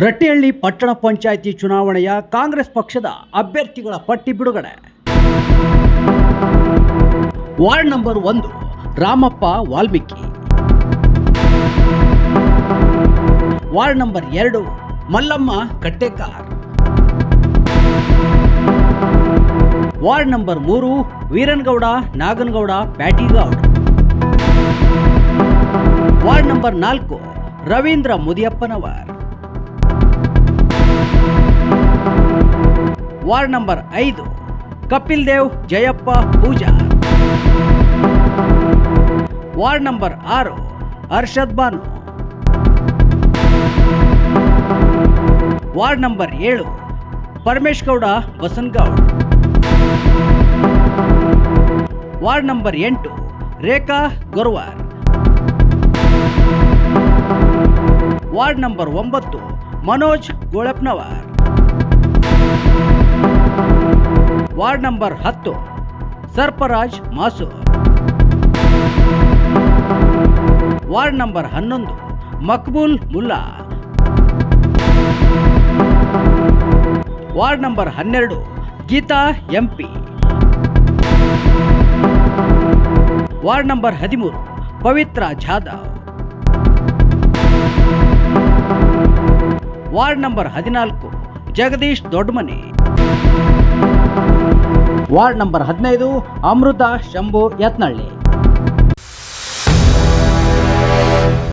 ರಟ್ಟಿಹಳ್ಳಿ ಪಟ್ಟಣ ಪಂಚಾಯಿತಿ ಚುನಾವಣೆಯ ಕಾಂಗ್ರೆಸ್ ಪಕ್ಷದ ಅಭ್ಯರ್ಥಿಗಳ ಪಟ್ಟಿ ಬಿಡುಗಡೆ. ವಾರ್ಡ್ ನಂಬರ್ ಒಂದು, ರಾಮಪ್ಪ ವಾಲ್ಮೀಕಿ. ವಾರ್ಡ್ ನಂಬರ್ ಎರಡು, ಮಲ್ಲಮ್ಮ ಕಟ್ಟೇಕಾರ್. ವಾರ್ಡ್ ನಂಬರ್ ಮೂರು, ವೀರನ್ಗೌಡ, ನಾಗನಗೌಡ ಪ್ಯಾಟಿಗೌಡ್ ವಾರ್ಡ್ ನಂಬರ್ ನಾಲ್ಕು, ರವೀಂದ್ರ ಮುದಿಯಪ್ಪನವರ್. ವಾರ್ಡ್ ನಂಬರ್ ಐದು, ಕಪಿಲ್ ದೇವ್, ಜಯಪ್ಪ, ಪೂಜಾ. ವಾರ್ಡ್ ನಂಬರ್ ಆರು, ಅರ್ಷದ್ ಬಾನು. ವಾರ್ಡ್ ನಂಬರ್ ಏಳು, ಪರಮೇಶ್ ಗೌಡ ಬಸನ್ಗೌಡ್ ವಾರ್ಡ್ ನಂಬರ್ ಎಂಟು, ರೇಖಾ ಗೊರ್ವಾರ್. ವಾರ್ಡ್ ನಂಬರ್ ಒಂಬತ್ತು, ಮನೋಜ್ ಗೋಳಪ್ನವರ್. ವಾರ್ಡ್ ನಂಬರ್ ಹತ್ತು, ಸರ್ಪರಾಜ್ ಮಾಸು ವಾರ್ಡ್ ನಂಬರ್ ಹನ್ನೊಂದು, ಮಕ್ಬೂಲ್ ಮುಲ್ಲಾ. ವಾರ್ಡ್ ನಂಬರ್ ಹನ್ನೆರಡು, ಗೀತಾ ಎಂಪಿ. ವಾರ್ಡ್ ನಂಬರ್ ಹದಿಮೂರು, ಪವಿತ್ರ ಜಾಧವ್. ವಾರ್ಡ್ ನಂಬರ್ ಹದಿನಾಲ್ಕು, ಜಗದೀಶ್ ದೊಡ್ಡಮನೆ ವಾರ್ಡ್ ನಂಬರ್ ಹದಿನೈದು ಅಮೃತ ಶಂಭು ಯತ್ನಳ್ಳಿ.